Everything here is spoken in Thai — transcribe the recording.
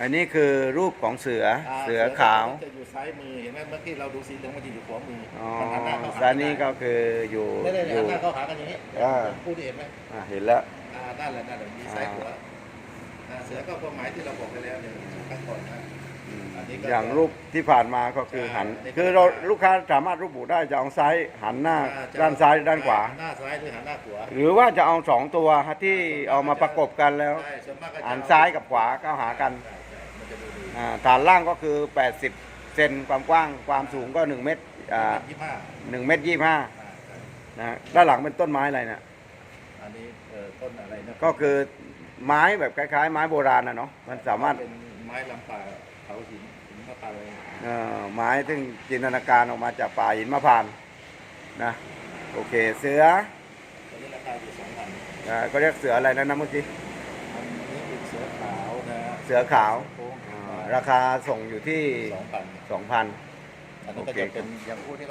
อันนี้คือรูปของเสือาเสือขาวจะอยู่ซ้ายมือเห็นไหมเมื่อกี้เราดูสีเหลืองมันจะอยู่ขวามืออ๋อมันหันหน้าเข้าหาด้านนี้ก็คืออยู่ไม่ได้อหัยู่ นหน้าเข้าหากันอย่างนี้อ่า พูดที่เห็นไหมอ่าเห็นแล้ว อ่าด้านแหละด้านแหละมีซ้ายขวาอ่าเสือก็ความหมายที่เราบอกไปแล้วเนี่ยขั้นตอนนะ อันนี้ก็อย่างรูปที่ผ่านมาก็คือหัน ใช่ คือเราลูกค้าสามารถระบุได้จะเอาซ้ายหันหน้าอ่จะด้านซ้ายด้านขวาหันหน้าซ้ายหรือหันหน้าขวาหรือว่าจะเอาสองตัวที่เอามาประกบกันแล้ว ใช่ส่วนมากก็จะหันซ้ายกับขวาเข้าหากัน ใช่ ฐานล่างก็คือ 80 เซนความกว้างความสูงก็ 1 เมตรอ่ายี่สิบห้าหนึ่งเมตรยี่ห้าอ่าใช่นะฮะด้านหลังเป็นต้นไม้อะไรนะอันนี้เอ่อต้นอะไรนะก็คือไม้แบบคล้ายๆ ไม้โบราณนะเนาะมันสามารถเป็นไม้ลำป่าเขาหินหินมะพร้าวเลยเอ่อไม้ซึ่งจินตนาการออกมาจากป่าหินมะพร้านต์นะโอเคเสือตอนนี้ราคาอยู่สองพันอ่าก็เรียกเสืออะไรนะนะเมื่อกี้อันนี้เป็นเสือขาวนะฮะเสือขาวโค้งอ่า ราคาส่งอยู่ที่สองพัน2,000อันนี้ก็โอเคจะเป็นอย่างพูดนี่ก็